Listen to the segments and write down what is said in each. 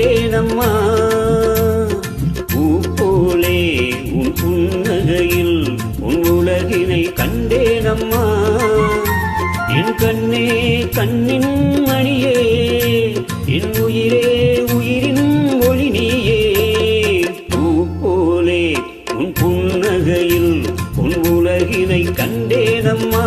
கொண்டேனம்மா. பூ போலே உன் புன்னகையில் உன் உலகினை கண்டேனம்மா. என் கண்ணே கண்ணின் மணியே என் உயிரே உயிரின் ஒளி நீயே. பூ போலே உன் புன்னகையில் உன் உலகினை கண்டேனம்மா.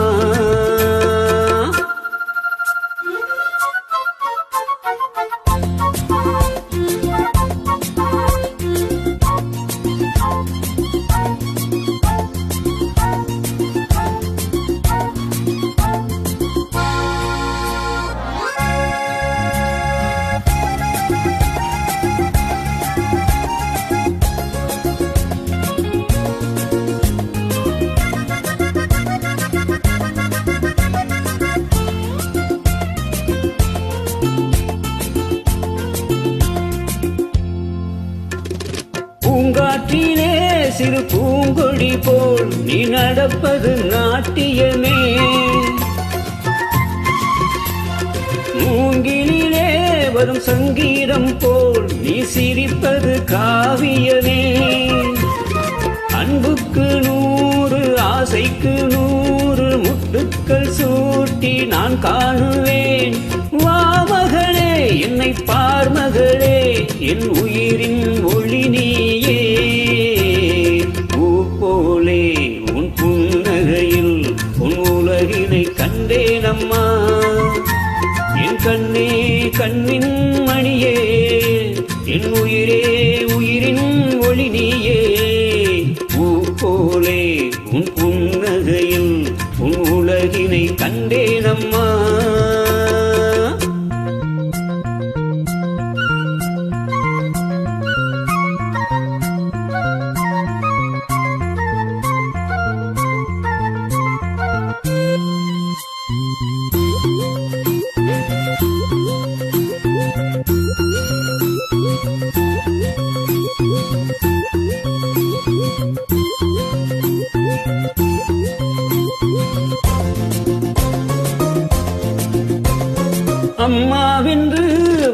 காற்றிலே சிறு பூங்கொடி போல் நீ நடப்பது நாட்டியமே. மூங்கிலே வரும் சங்கீதம் போல் நீ சிரிப்பது காவியமே. அன்புக்கு நூறு ஆசைக்கு நூறு முட்டுக்கள் சூட்டி நான் காணுவேன். வா மகளே என்னை பார் மகளே என் கண்ணின் மணியே என் உயிரே உயிரின் ஒளி நீயே. பூ போலே உன் புன்னகையில் உன் உலகினை கண்டேனம்மா. அம்மாவென்று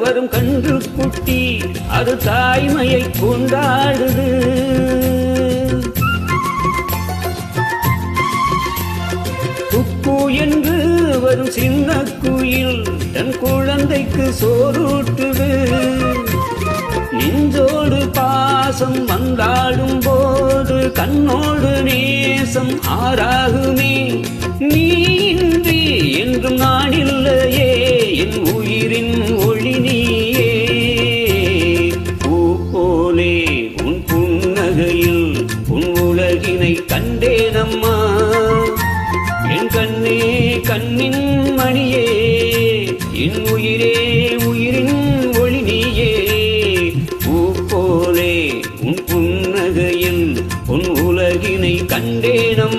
வரும் கன்று குட்டி அது தாய்மையை கொண்டாடுது. குக்கு என்று வரும் சின்ன குயில் தன் குழந்தைக்கு சோறுட்டுது நெஞ்சோடு பாசம் வந்தாடும் போது கண்ணோடு நேசம் ஆறாகுமே. ஏனம்மா என் கண்ணே கண்ணின் மணியே என் உயிரே உயிரின் ஒளி நீயே. பூப்போலே உன் புன்னகையில் உன் உலகினை கண்டேனம்